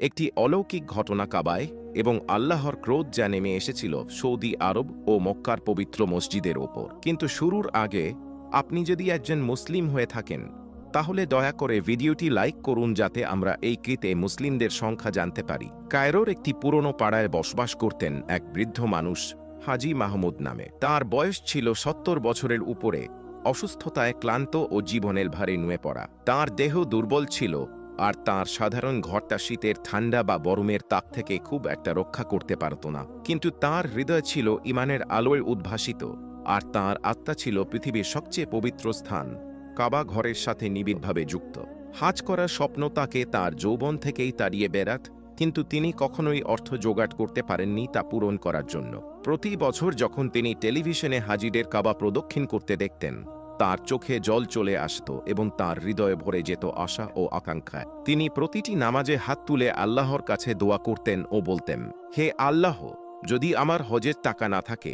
একটি অলৌকিক ঘটনা কাবায় এবং আল্লাহর ক্রোধ যা নেমে এসেছিল সৌদি আরব ও মক্কার পবিত্র মসজিদের ওপর। কিন্তু শুরুর আগে আপনি যদি একজন মুসলিম হয়ে থাকেন, তাহলে দয়া করে ভিডিওটি লাইক করুন যাতে আমরা এই কৃতে মুসলিমদের সংখ্যা জানতে পারি। কায়রোর একটি পুরনো পাড়ায় বসবাস করতেন এক বৃদ্ধ মানুষ, হাজি মাহমুদ নামে। তার বয়স ছিল সত্তর বছরের উপরে, অসুস্থতায় ক্লান্ত ও জীবনের ভারে নুয়ে পড়া। তার দেহ দুর্বল ছিল আর তার সাধারণ ঘরটা শীতের ঠান্ডা বা গরমের তাপ থেকে খুব একটা রক্ষা করতে পারত না। কিন্তু তার হৃদয় ছিল ইমানের আলোয় উদ্ভাসিত, আর তার আত্মা ছিল পৃথিবীর সবচেয়ে পবিত্র স্থান, কাবা ঘরের সাথে নিবিড়ভাবে যুক্ত। হাজ করার স্বপ্ন তাকে তার যৌবন থেকেই তাড়িয়ে বেড়াত, কিন্তু তিনি কখনোই অর্থ জোগাড় করতে পারেননি তা পূরণ করার জন্য। প্রতি বছর যখন তিনি টেলিভিশনে হাজিদের কাবা প্রদক্ষিণ করতে দেখতেন তার চোখে জল চলে আসত এবং তার হৃদয়ে ভরে যেত আশা ও আকাঙ্ক্ষায় তিনি প্রতিটি নামাজে হাত তুলে আল্লাহর কাছে দোয়া করতেন ও বলতেন, হে আল্লাহ, যদি আমার হজের টাকা না থাকে,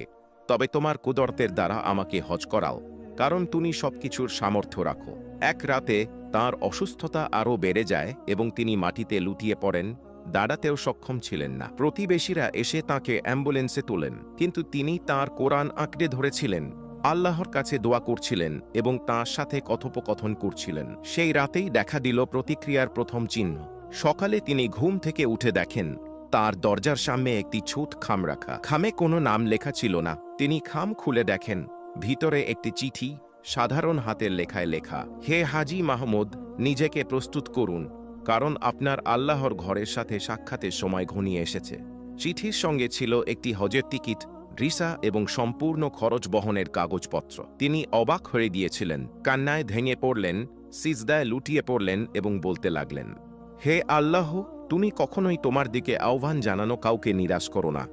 তবে তোমার কুদরতের দ্বারা আমাকে হজ করাও, কারণ তুমি সবকিছুর সামর্থ্য রাখো। এক রাতে তার অসুস্থতা আরও বেড়ে যায় এবং তিনি মাটিতে লুটিয়ে পড়েন, দাঁড়াতেও সক্ষম ছিলেন না। প্রতিবেশীরা এসে তাকে অ্যাম্বুলেন্সে তোলেন, কিন্তু তিনি তার কোরআন আঁকড়ে ধরেছিলেন। আল্লাহর কাছে দোয়া করছিলেন এবং তাঁর সাথে কথোপকথন করছিলেন। সেই রাতেই দেখা দিল প্রতিক্রিয়ার প্রথম চিহ্ন। সকালে তিনি ঘুম থেকে উঠে দেখেন, তার দরজার সামনে একটি ছোট খাম রাখা। খামে কোনো নাম লেখা ছিল না। তিনি খাম খুলে দেখেন, ভিতরে একটি চিঠি, সাধারণ হাতের লেখায় লেখা, হে হাজি মাহমুদ, নিজেকে প্রস্তুত করুন, কারণ আপনার আল্লাহর ঘরের সাথে সাক্ষাতের সময় ঘনিয়ে এসেছে। চিঠির সঙ্গে ছিল একটি হজের টিকিট রিসা এবং সম্পূর্ণ খরচ বহনের কাগজপত্র। তিনি অবাক হয়ে দিয়েছিলেন কান্নায় ভেঙে পড়লেন, সিজদায় লুটিয়ে পড়লেন এবং বলতে লাগলেন, হে আল্লাহ, তুমি কখনোই তোমার দিকে আহ্বান জানানো কাউকে নিরাশ করো না।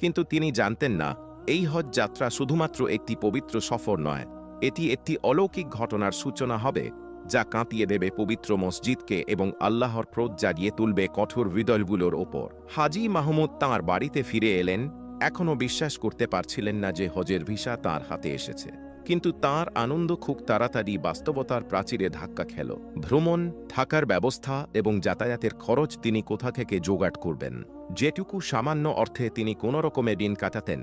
কিন্তু তিনি জানতেন না, এই হজ যাত্রা শুধুমাত্র একটি পবিত্র সফর নয়, এটি একটি অলৌকিক ঘটনার সূচনা হবে, যা কাঁপিয়ে দেবে পবিত্র মসজিদকে এবং আল্লাহর ক্রোধ জাগিয়ে তুলবে কঠোর হৃদয়গুলোর ওপর। হাজি মাহমুদ তাঁর বাড়িতে ফিরে এলেন এখনও বিশ্বাস করতে পারছিলেন না যে হজের ভিসা তার হাতে এসেছে। কিন্তু তার আনন্দ খুব তাড়াতাড়ি বাস্তবতার প্রাচীরে ধাক্কা খেল। ভ্রমণ, থাকার ব্যবস্থা এবং যাতায়াতের খরচ তিনি কোথা থেকে জোগাড় করবেন? যেটুকু সামান্য অর্থে তিনি কোনো রকমে দিন কাটাতেন,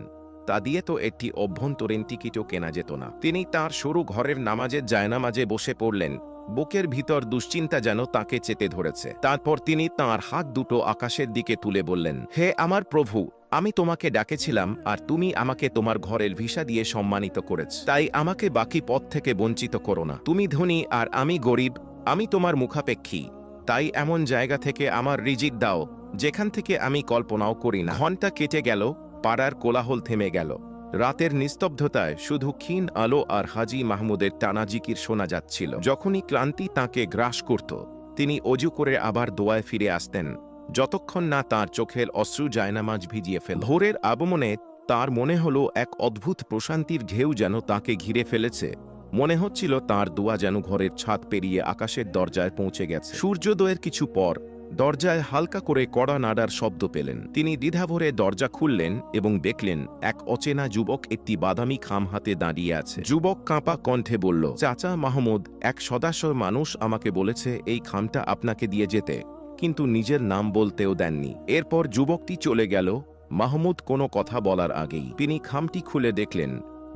তা দিয়ে তো একটি অভ্যন্তরীণ টিকিটও কেনা যেত না। তিনি তার সরু ঘরের নামাজের জায়নামাজে বসে পড়লেন বুকের ভিতর দুশ্চিন্তা যেন তাকে চেতে ধরেছে। তারপর তিনি তার হাত দুটো আকাশের দিকে তুলে বললেন, হে আমার প্রভু, আমি তোমাকে ডাকেছিলাম আর তুমি আমাকে তোমার ঘরের ভিসা দিয়ে সম্মানিত করেছ। তাই আমাকে বাকি পথ থেকে বঞ্চিত করো না। তুমি ধনী আর আমি গরিব, আমি তোমার মুখাপেক্ষী। তাই এমন জায়গা থেকে আমার রিজিক দাও, যেখান থেকে আমি কল্পনাও করি না। ঘণ্টা কেটে গেল, পাড়ার কোলাহল থেমে গেল। রাতের নিস্তব্ধতায় শুধু ক্ষীণ আলো আর হাজি মাহমুদের টানা জিকির শোনা যাচ্ছিল। যখনই ক্লান্তি তাকে গ্রাস করত, তিনি অজু করে আবার দোয়ায় ফিরে আসতেন, যতক্ষণ না তার চোখের অশ্রু জায়নামাজ ভিজিয়ে ফেল ভোরের আগমনে তার মনে হলো এক অদ্ভুত প্রশান্তির ঢেউ যেন তাকে ঘিরে ফেলেছে। মনে হচ্ছিল তার দোয়া যেন ঘরের ছাদ পেরিয়ে আকাশের দরজায় পৌঁছে গেছে। সূর্যোদয়ের কিছু পর দরজায় হালকা করে কড়া নাড়ার শব্দ পেলেন। তিনি দ্বিধাভরে দরজা খুললেন এবং দেখলেন এক অচেনা যুবক একটি বাদামি খাম হাতে দাঁড়িয়ে আছে। যুবক কাঁপা কণ্ঠে বলল, চাচা মাহমুদ, এক সদাশয় মানুষ আমাকে বলেছে এই খামটা আপনাকে দিয়ে যেতে, কিন্তু নিজের নাম বলতেও দেননি। এরপর যুবকটি চলে গেল। মাহমুদ কোনো কথা বলার আগেই তিনি খামটি খুলে দেখলেন।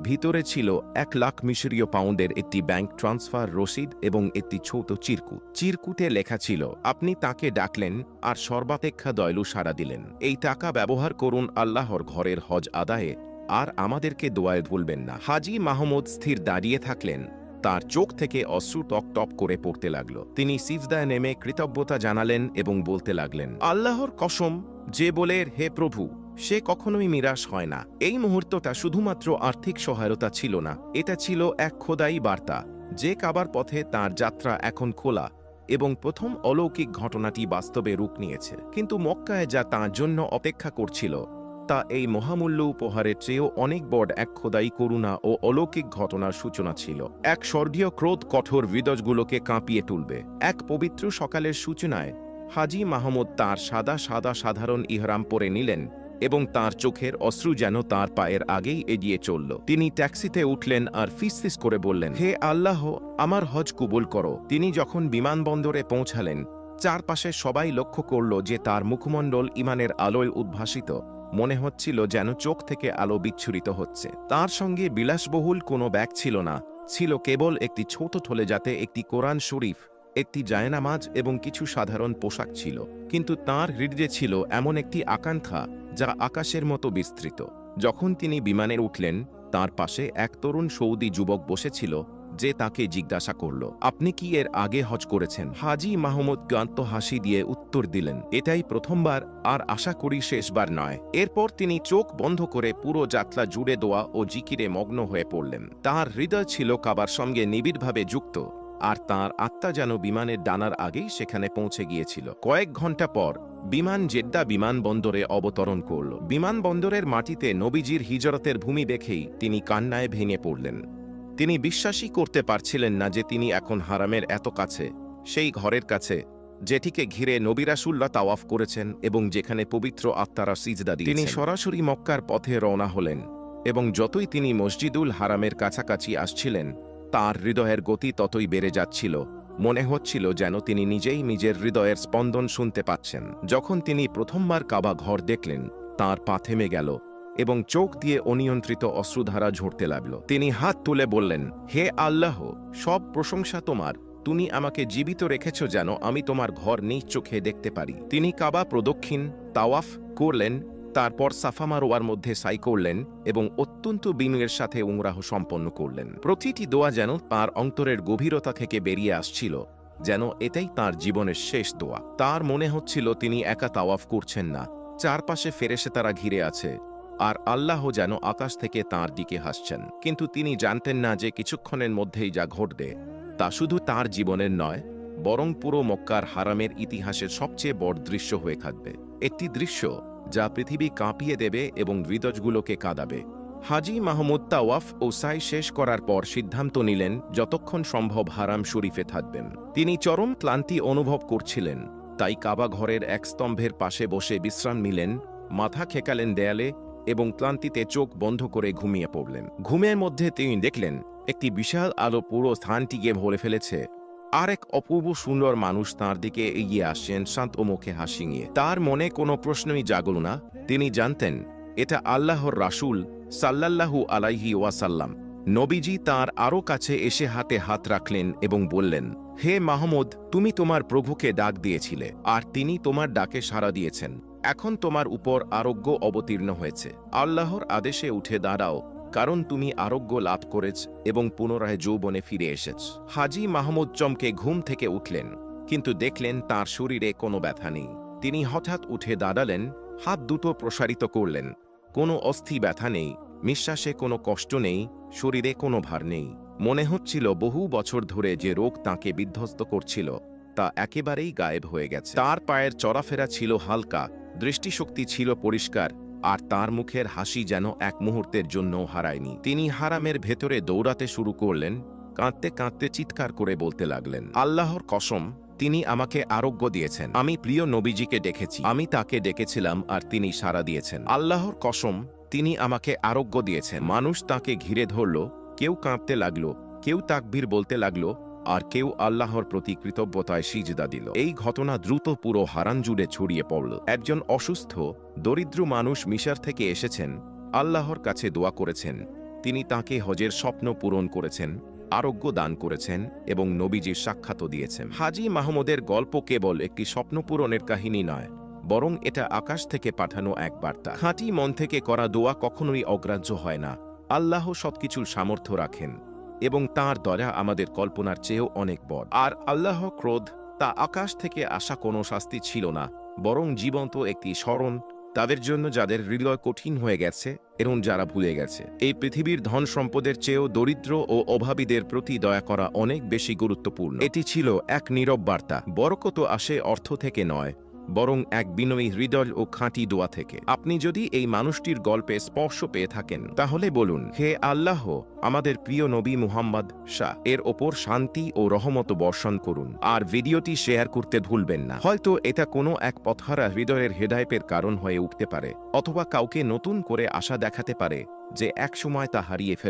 ভিতরে ছিল এক লাখ মিশরীয় পাউন্ডের একটি ব্যাংক ট্রান্সফার রসিদ এবং একটি ছোট চিরকুট। চিরকুটে লেখা ছিল, আপনি তাকে ডাকলেন আর সর্বাপেক্ষা দয়লু সাড়া দিলেন। এই টাকা ব্যবহার করুন আল্লাহর ঘরের হজ আদায়ে, আর আমাদেরকে দোয়ায় ভুলবেন না। হাজি মাহমুদ স্থির দাঁড়িয়ে থাকলেন। তার চোখ থেকে অশ্রু টপ টপ করে পড়তে লাগল। তিনি সিজদায় নেমে কৃতজ্ঞতা জানালেন এবং বলতে লাগলেন, আল্লাহর কসম, যে বলে, হে প্রভু সে কখনোই নিরাশ হয় না। এই মুহূর্তটা শুধুমাত্র আর্থিক সহায়তা ছিল না, এটা ছিল এক খোদাই বার্তা। যে কাবার পথে তার যাত্রা এখন খোলা এবং প্রথম অলৌকিক ঘটনাটি বাস্তবে রূপ নিয়েছে। কিন্তু মক্কায় যা তাঁর জন্য অপেক্ষা করছিল, তা এই মহামূল্য উপহারের চেয়েও অনেক বড় এক খোদাই করুণা ও অলৌকিক ঘটনার সূচনা ছিল। এক স্বর্গীয় ক্রোধ কঠোর বিদজগুলোকে কাঁপিয়ে তুলবে। এক পবিত্র সকালের সূচনায় হাজি মাহমুদ তার সাদা সাদা সাধারণ ইহরাম পরে নিলেন এবং তার চোখের অশ্রু যেন তার পায়ের আগেই এগিয়ে চলল। তিনি ট্যাক্সিতে উঠলেন আর ফিসফিস করে বললেন, হে আল্লাহ, আমার হজ কুবুল করো। তিনি যখন বিমানবন্দরে পৌঁছালেন, চারপাশে সবাই লক্ষ্য করল যে তার মুখমণ্ডল ইমানের আলোয় উদ্ভাসিত। মনে হচ্ছিল যেন চোখ থেকে আলো বিচ্ছুরিত হচ্ছে। তার সঙ্গে বিলাসবহুল কোনো ব্যাগ ছিল না, ছিল কেবল একটি ছোট থলে যাতে একটি কোরআন শরীফ একটি জায়নামাজ এবং কিছু সাধারণ পোশাক ছিল, কিন্তু তার হৃদয়ে ছিল এমন একটি আকাঙ্ক্ষা যা আকাশের মতো বিস্তৃত। যখন তিনি বিমানে উঠলেন, তার পাশে এক তরুণ সৌদি যুবক বসেছিল যে তাকে জিজ্ঞাসা করল, আপনি কি এর আগে হজ করেছেন? হাজি মাহমুদ গান্ত হাসি দিয়ে উত্তর দিলেন, এটাই প্রথমবার, আর আশা করি শেষবার নয়। এরপর তিনি চোখ বন্ধ করে পুরো যাত্রা জুড়ে দোয়া ও জিকিরে মগ্ন হয়ে পড়লেন। তার হৃদয় ছিল কাবার সঙ্গে নিবিড়ভাবে যুক্ত। আর তার আত্মা যেন বিমানের ডানার আগেই সেখানে পৌঁছে গিয়েছিল। কয়েক ঘণ্টা পর বিমান জেদ্দা বিমানবন্দরে অবতরণ করল। বিমানবন্দরের মাটিতে নবীজির হিজরতের ভূমি দেখেই তিনি কান্নায় ভেঙে পড়লেন। তিনি বিশ্বাসই করতে পারছিলেন না যে তিনি এখন হারামের এত কাছে, সেই ঘরের কাছে, যেটিকে ঘিরে নবিরাসুল্লাহ তাওয়াফ করেছেন এবং যেখানে পবিত্র আত্মারা সিজদা দিয়ে তিনি সরাসরি মক্কার পথে রওনা হলেন এবং যতই তিনি মসজিদুল হারামের কাছাকাছি আসছিলেন তার হৃদয়ের গতি ততই বেড়ে যাচ্ছিল। মনে হচ্ছিল যেন তিনি নিজেই নিজের হৃদয়ের স্পন্দন শুনতে পাচ্ছেন। যখন তিনি প্রথমবার কাবা ঘর দেখলেন, তার পা থেমে গেল এবং চোখ দিয়ে অনিয়ন্ত্রিত অশ্রুধারা ঝরতে লাগল। তিনি হাত তুলে বললেন, হে আল্লাহ, সব প্রশংসা তোমার। তুমি আমাকে জীবিত রেখেছ যেন আমি তোমার ঘর নিজ চোখে দেখতে পারি। তিনি কাবা প্রদক্ষিণ, তাওয়াফ করলেন তারপর সাফা মারোয়ার মধ্যে সাই করলেন এবং অত্যন্ত বিনয়ের সাথে উমরাহ সম্পন্ন করলেন। প্রতিটি দোয়া যেন তার অন্তরের গভীরতা থেকে বেরিয়ে আসছিল, যেন এটাই তার জীবনের শেষ দোয়া। তার মনে হচ্ছিল তিনি একা তাওয়াফ করছেন না, চারপাশে ফেরেসে তারা ঘিরে আছে, আর আল্লাহ যেন আকাশ থেকে তার দিকে হাসছেন। কিন্তু তিনি জানতেন না যে কিছুক্ষণের মধ্যেই যা ঘটবে, তা শুধু তার জীবনের নয়, বরং পুরো মক্কার হারামের ইতিহাসের সবচেয়ে বড় দৃশ্য হয়ে থাকবে। একটি দৃশ্য যা পৃথিবী কাঁপিয়ে দেবে এবং হৃদয়গুলোকে কাঁদাবে। হাজি মাহমুদ তাওয়াফ ও সাই শেষ করার পর সিদ্ধান্ত নিলেন, যতক্ষণ সম্ভব হারাম শরীফে থাকবেন। তিনি চরম ক্লান্তি অনুভব করছিলেন। তাই কাবা ঘরের এক স্তম্ভের পাশে বসে বিশ্রাম নিলেন, মাথা খেকালেন দেয়ালে এবং ক্লান্তিতে চোখ বন্ধ করে ঘুমিয়ে পড়লেন। ঘুমের মধ্যে তিনি দেখলেন, একটি বিশাল আলো পুরো স্থানটিকে ভরে ফেলেছে। আর এক অপূর্ব সুন্দর মানুষ তার দিকে এগিয়ে আসছেন শান্ত মুখে হাসি নিয়ে। তার মনে কোনো প্রশ্নই জাগল না। তিনি জানতেন, এটা আল্লাহর রাসূল সাল্লাল্লাহু আলাইহি ওয়াসাল্লাম। নবীজি তার আরও কাছে এসে হাতে হাত রাখলেন এবং বললেন, হে মাহমুদ, তুমি তোমার প্রভুকে ডাক দিয়েছিলে, আর তিনি তোমার ডাকে সাড়া দিয়েছেন। এখন তোমার উপর আরোগ্য অবতীর্ণ হয়েছে। আল্লাহর আদেশে উঠে দাঁড়াও। কারণ তুমি আরোগ্য লাভ করেছ এবং পুনরায় যৌবনে ফিরে এসেছ। হাজি মাহমুদ চমকে ঘুম থেকে উঠলেন, কিন্তু দেখলেন তার শরীরে কোনো ব্যথা নেই। তিনি হঠাৎ উঠে দাঁড়ালেন, হাত দুটো প্রসারিত করলেন। কোনো অস্থি ব্যথা নেই, নিঃশ্বাসে কোনো কষ্ট নেই, শরীরে কোনো ভার নেই। মনে হচ্ছিল বহু বছর ধরে যে রোগ তাকে বিধ্বস্ত করছিল, তা একেবারেই গায়েব হয়ে গেছে। তার পায়ের চলাফেরা ছিল হালকা, দৃষ্টিশক্তি ছিল পরিষ্কার আর তার মুখের হাসি যেন এক মুহূর্তের জন্য হারায়নি। তিনি হারামের ভেতরে দৌড়াতে শুরু করলেন, কাঁদতে কাঁদতে চিৎকার করে বলতে লাগলেন, আল্লাহর কসম, তিনি আমাকে আরোগ্য দিয়েছেন। আমি প্রিয় নবীজিকে ডেকেছি। আমি তাকে ডেকেছিলাম আর তিনি সাড়া দিয়েছেন। আল্লাহর কসম, তিনি আমাকে আরোগ্য দিয়েছেন। মানুষ তাকে ঘিরে ধরল, কেউ কাঁদতে লাগল, কেউ তাকবীর বলতে লাগল আর কেউ আল্লাহর প্রতি কৃতজ্ঞতায় সিজদা দিল। এই ঘটনা দ্রুত পুরো হারান জুড়ে ছড়িয়ে পড়ল। একজন অসুস্থ, দরিদ্র মানুষ মিশর থেকে এসেছেন, আল্লাহর কাছে দোয়া করেছেন। তিনি তাকে হজের স্বপ্ন পূরণ করেছেন, আরোগ্য দান করেছেন এবং নবীজির সাক্ষাৎও দিয়েছেন। হাজি মাহমুদের গল্প কেবল একটি স্বপ্ন পূরণের কাহিনী নয়, বরং এটা আকাশ থেকে পাঠানো এক বার্তা। খাঁটি মন থেকে করা দোয়া কখনোই অগ্রাহ্য হয় না। আল্লাহ সবকিছুর সামর্থ্য রাখেন। এবং তার দয়া আমাদের কল্পনার চেয়েও অনেক বড়। আর আল্লাহ ক্রোধ, তা আকাশ থেকে আসা কোনো শাস্তি ছিল না, বরং জীবন্ত একটি স্মরণ, তাদের জন্য যাদের হৃদয় কঠিন হয়ে গেছে, এবং যারা ভুলে গেছে। এই পৃথিবীর ধন সম্পদের চেয়েও দরিদ্র ও অভাবীদের প্রতি দয়া করা অনেক বেশি গুরুত্বপূর্ণ। এটি ছিল এক নীরব বার্তা বরকত আসে অর্থ থেকে নয় বরং এক বিনয়ী হৃদয় ও খাঁটি দোয়া থেকে। আপনি যদি এই মানুষটির গল্পে স্পর্শ পেয়ে থাকেন, তাহলে বলুন, হে আল্লাহ, আমাদের প্রিয় নবী মুহাম্মদ শাহ, এর ওপর শান্তি ও রহমত বর্ষণ করুন। আর ভিডিওটি শেয়ার করতে ভুলবেন না। হয়তো এটা কোনো এক পথহারা হৃদয়ের হেদায়পের কারণ হয়ে উঠতে পারে, অথবা কাউকে নতুন করে আশা দেখাতে পারে যে একসময় তা হারিয়ে ফেলে।